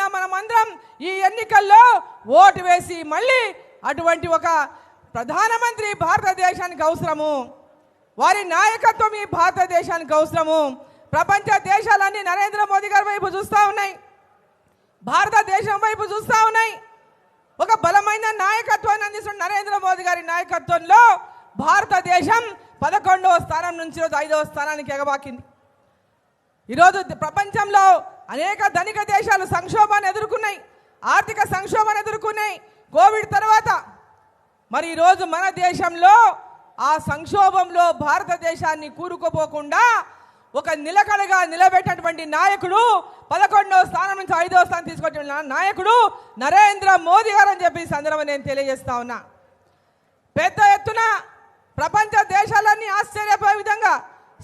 తప్పకుండా మనమందరం ఈ ఎన్నికల్లో ఓటు వేసి మళ్ళీ అటువంటి ఒక ప్రధానమంత్రి భారతదేశానికి అవసరము వారి నాయకత్వం ఈ భారతదేశానికి అవసరము. ప్రపంచ దేశాలన్నీ నరేంద్ర మోదీ గారి వైపు చూస్తూ ఉన్నాయి. భారతదేశం వైపు చూస్తూ ఉన్నాయి. ఒక బలమైన నాయకత్వాన్ని అందిస్తున్న నరేంద్ర మోదీ గారి నాయకత్వంలో భారతదేశం పదకొండవ స్థానం నుంచి రోజు ఐదవ స్థానానికి ఎగబాకింది. ఈరోజు ప్రపంచంలో అనేక ధనిక దేశాలు సంక్షోభాన్ని ఎదుర్కొన్నాయి ఆర్థిక సంక్షోభాన్ని ఎదుర్కొన్నాయి. కోవిడ్ తర్వాత మరి ఈరోజు మన దేశంలో ఆ సంక్షోభంలో భారతదేశాన్ని కూరుకుపోకుండా ఒక నిలకడగా నిలబెట్టినటువంటి నాయకుడు పదకొండవ స్థానం నుంచి ఐదవ స్థానం తీసుకొచ్చిన నాయకుడు నరేంద్ర మోదీ గారు అని చెప్పి సందర్భం నేను తెలియజేస్తా ఉన్నా. పెద్ద ఎత్తున ప్రపంచ దేశాలన్నీ ఆశ్చర్యపోయే విధంగా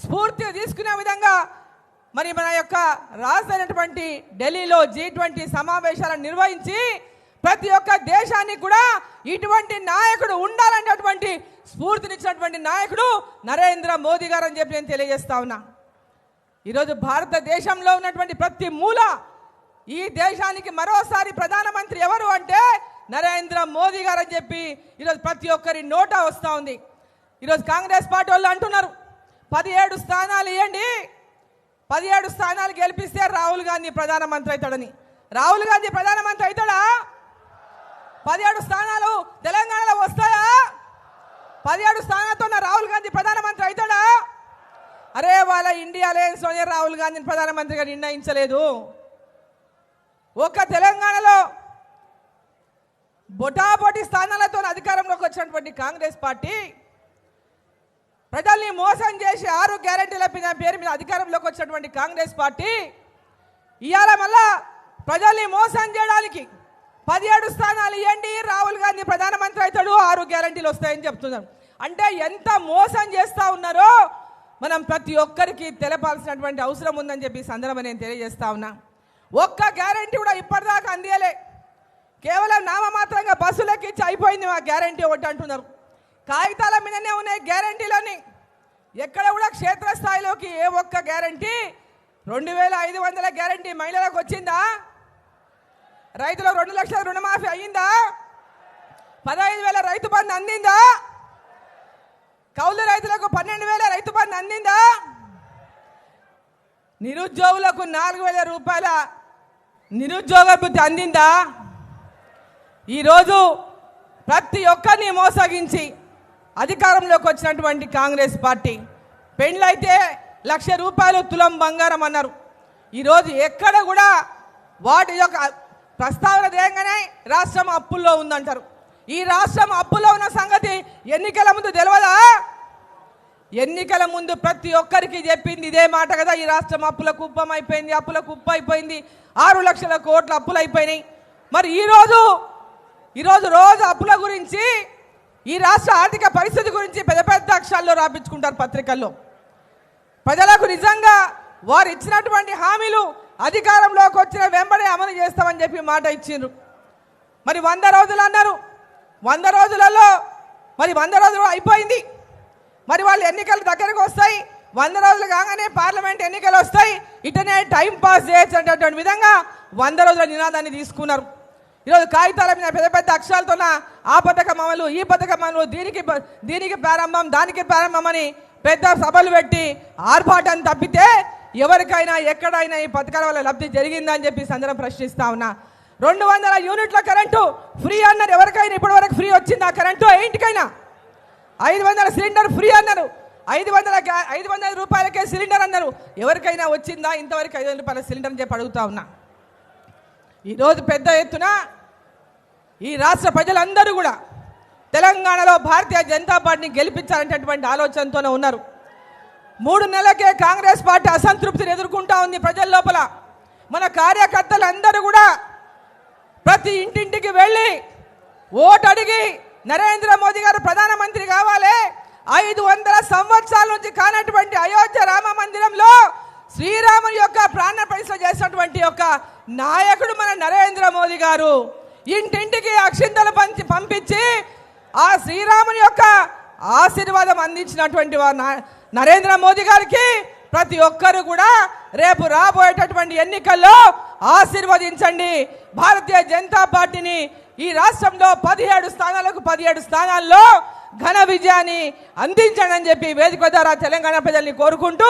స్ఫూర్తి తీసుకునే విధంగా మరి మన యొక్క రాజైనటువంటి ఢిల్లీలో జీ ట్వంటీ సమావేశాలను నిర్వహించి ప్రతి ఒక్క దేశానికి కూడా ఇటువంటి నాయకుడు ఉండాలనేటువంటి స్ఫూర్తినిచ్చినటువంటి నాయకుడు నరేంద్ర మోదీ గారు అని చెప్పి నేను తెలియజేస్తా ఉన్నా. ఈరోజు భారతదేశంలో ఉన్నటువంటి ప్రతి మూల ఈ దేశానికి మరోసారి ప్రధానమంత్రి ఎవరు అంటే నరేంద్ర మోదీ గారు అని చెప్పి ఈరోజు ప్రతి ఒక్కరి నోట వస్తూ ఉంది. ఈరోజు కాంగ్రెస్ పార్టీ వాళ్ళు అంటున్నారు పదిహేడు స్థానాలు ఇవ్వండి పదిహేడు స్థానాలు గెలిపిస్తే రాహుల్ గాంధీ ప్రధానమంత్రి అవుతాడని. రాహుల్ గాంధీ ప్రధానమంత్రి అవుతాడా? పదిహేడు స్థానాలు తెలంగాణలో వస్తాయా? పదిహేడు స్థానాలతో ఉన్న రాహుల్ గాంధీ ప్రధానమంత్రి అవుతాడా? అరే వాళ్ళ ఇండియా అలయన్స్లోనే రాహుల్ గాంధీని ప్రధానమంత్రిగా నిర్ణయించలేదు. ఒక్క తెలంగాణలో బొటాబొటి స్థానాలతో అధికారంలోకి వచ్చినటువంటి కాంగ్రెస్ పార్టీ ప్రజల్ని మోసం చేసి ఆరు గ్యారంటీల మీద పేరు మీద అధికారంలోకి వచ్చినటువంటి కాంగ్రెస్ పార్టీ ఇవాళ మళ్ళా ప్రజల్ని మోసం చేయడానికి పదిహేడు స్థానాలు ఇవ్వండి రాహుల్ గాంధీ ప్రధానమంత్రి అవుతాడు ఆరు గ్యారంటీలు వస్తాయని చెప్తున్నారు. అంటే ఎంత మోసం చేస్తూ ఉన్నారో మనం ప్రతి ఒక్కరికి తెలపాల్సినటువంటి అవసరం ఉందని చెప్పి సందర్భం నేను తెలియజేస్తా ఉన్నా. ఒక్క గ్యారంటీ కూడా ఇప్పటిదాకా అందియలే. కేవలం నామమాత్రంగా బస్సులకి ఇచ్చి అయిపోయింది మా గ్యారంటీ ఒకటి అంటున్నారు. కాగితాల మీదనే ఉన్నాయి గ్యారంటీలని ఎక్కడ కూడా క్షేత్రస్థాయిలోకి ఏ ఒక్క గ్యారంటీ రెండు వేల ఐదు వందల గ్యారంటీ మహిళలకు వచ్చిందా? రైతులకు రెండు లక్షల రుణమాఫీ అయ్యిందా పదహైదు వేల రైతు బంధు అందిందా? కౌలు రైతులకు పన్నెండు వేల రైతు బంధు అందిందా? నిరుద్యోగులకు నాలుగు వేల రూపాయల నిరుద్యోగ భృతి అందిందా? ఈరోజు ప్రతి ఒక్కరిని మోసగించి అధికారంలోకి వచ్చినటువంటి కాంగ్రెస్ పార్టీ పెండ్లైతే లక్ష రూపాయలు తులం బంగారం అన్నారు. ఈరోజు ఎక్కడ కూడా వాటి యొక్క ప్రస్తావన తేయంగానే రాష్ట్రం అప్పుల్లో ఉందంటారు. ఈ రాష్ట్రం అప్పులో ఉన్న సంగతి ఎన్నికల ముందు తెలియదా ఎన్నికల ముందు ప్రతి ఒక్కరికి చెప్పింది ఇదే మాట కదా ఈ రాష్ట్రం అప్పుల కుప్పం అయిపోయింది అప్పుల కుప్ప అయిపోయింది ఆరు లక్షల కోట్ల అప్పులు అయిపోయినాయి మరి ఈరోజు ఈరోజు రోజు అప్పుల గురించి ఈ రాష్ట్ర ఆర్థిక పరిస్థితి గురించి పెద్ద పెద్ద అక్షరాల్లో రాపించుకుంటారు పత్రికల్లో. ప్రజలకు నిజంగా వారు ఇచ్చినటువంటి హామీలు అధికారంలోకి వచ్చిన వెంబడే అమలు చేస్తామని చెప్పి మాట ఇచ్చిండ్రు. మరి వంద రోజులు అన్నారు. వంద రోజులలో మరి వంద రోజులు అయిపోయింది. మరి వాళ్ళు ఎన్నికలు దగ్గరకు వస్తాయి. వంద రోజులు కాగానే పార్లమెంట్ ఎన్నికలు వస్తాయి. ఇటనే టైం పాస్ చేయొచ్చు అనేటటువంటి విధంగా వంద రోజుల నినాదాన్ని తీసుకున్నారు. ఈరోజు కాగితాల మీద పెద్ద పెద్ద అక్షరాలతో ఆ పథకం అమలు ఈ పథకం అమలు దీనికి దీనికి ప్రారంభం దానికి ప్రారంభం అని పెద్ద సభలు పెట్టి ఆర్భాటాన్ని తప్పితే ఎవరికైనా ఎక్కడైనా ఈ పథకాల వల్ల లబ్ధి జరిగిందని చెప్పి సందర్భం ప్రశ్నిస్తా ఉన్నా. రెండు వందల యూనిట్ల కరెంటు ఫ్రీ అన్నారు. ఎవరికైనా ఇప్పటివరకు ఫ్రీ వచ్చింది ఆ కరెంటు? ఏంటికైనా ఇంటికైనా? ఐదు వందల సిలిండర్ ఫ్రీ అన్నారు. ఐదు వందల ఐదు వందల రూపాయలకే సిలిండర్ అన్నారు. ఎవరికైనా వచ్చిందా? ఇంతవరకు ఐదు వందల రూపాయల సిలిండర్ అని చెప్పి అడుగుతా ఉన్నా. ఈరోజు పెద్ద ఎత్తున ఈ రాష్ట్ర ప్రజలందరూ కూడా తెలంగాణలో భారతీయ జనతా పార్టీని గెలిపించాలనేటటువంటి ఆలోచనతోనే ఉన్నారు. మూడు నెలలకే కాంగ్రెస్ పార్టీ అసంతృప్తిని ఎదుర్కొంటా ఉంది ప్రజల లోపల. మన కార్యకర్తలందరూ కూడా ప్రతి ఇంటింటికి వెళ్ళి ఓటు అడిగి నరేంద్ర మోదీ గారు ప్రధానమంత్రి కావాలి. ఐదు వందల సంవత్సరాల నుంచి కానటువంటి అయోధ్య రామ మందిరంలో శ్రీరాముని యొక్క ప్రాణ ప్రతిష్ఠ చేసినటువంటి యొక్క నాయకుడు మన నరేంద్ర మోదీ గారు. ఇంటింటికి అక్షింతలు పంచి పంపించి ఆ శ్రీరాముని యొక్క ఆశీర్వాదం అందించినటువంటి వారు నరేంద్ర మోదీ గారికి ప్రతి ఒక్కరు కూడా రేపు రాబోయేటటువంటి ఎన్నికల్లో ఆశీర్వదించండి. భారతీయ జనతా పార్టీని ఈ రాష్ట్రంలో పదిహేడు స్థానాలకు పదిహేడు స్థానాల్లో ఘన విజయాన్ని అందించండి అని చెప్పి వేదిక ద్వారా తెలంగాణ ప్రజల్ని కోరుకుంటూ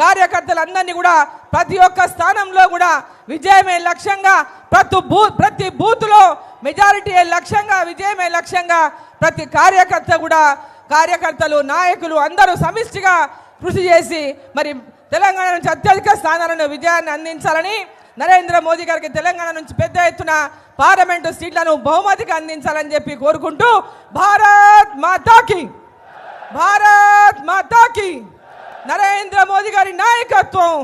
కార్యకర్తలందరినీ కూడా ప్రతి ఒక్క స్థానంలో కూడా విజయమే లక్ష్యంగా ప్రతి బూ ప్రతి బూత్లో మెజారిటీ లక్ష్యంగా విజయమే లక్ష్యంగా ప్రతి కార్యకర్త కూడా కార్యకర్తలు నాయకులు అందరూ సమిష్టిగా కృషి చేసి మరి తెలంగాణ నుంచి అత్యధిక స్థానాలను విజయాన్ని అందించాలని నరేంద్ర మోదీ గారికి తెలంగాణ నుంచి పెద్ద ఎత్తున పార్లమెంటు సీట్లను బహుమతిగా అందించాలని చెప్పి కోరుకుంటూ భారత్ మాతాకి భారత్ మాతాకి నరేంద్ర మోదీ గారి నాయకత్వం.